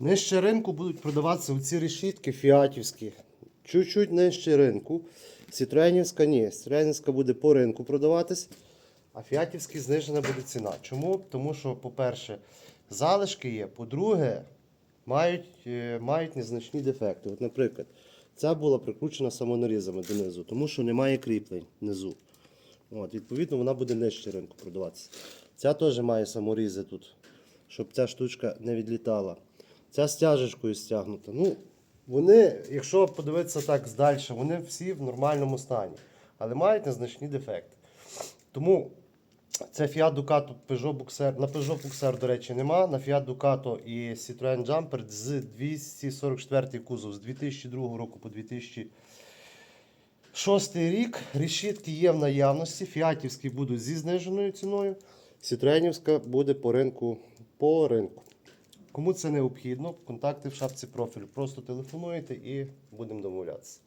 Нижче ринку будуть продаватися оці решітки фіатівські. Чуть-чуть нижче ринку. Сітроенівська ні. Сітроенівська буде по ринку продаватись, а фіатівські знижена буде ціна. Чому? Тому що, по-перше, залишки є. По-друге, мають, е, мають незначні дефекти. От, наприклад, ця була прикручена самонарізами донизу, тому що немає кріплень внизу. От, відповідно, вона буде нижче ринку продаватися. Ця теж має саморізи тут, щоб ця штучка не відлітала. Ця стяжечкою стягнута. Ну, вони, якщо подивитися так здальше, вони всі в нормальному стані, але мають незначні дефекти. Тому це Fiat Ducato Peugeot Boxer. На Peugeot Boxer, до речі, нема. На Fiat Ducato і Citroen Jumper з 244 кузов з 2002 року по 2006 рік. Решітки є в наявності. Фіатівські будуть зі зниженою ціною. Citroenівська буде по ринку. По ринку. Кому це необхідно, контакти в шапці профілю. Просто телефонуєте і будемо домовлятися.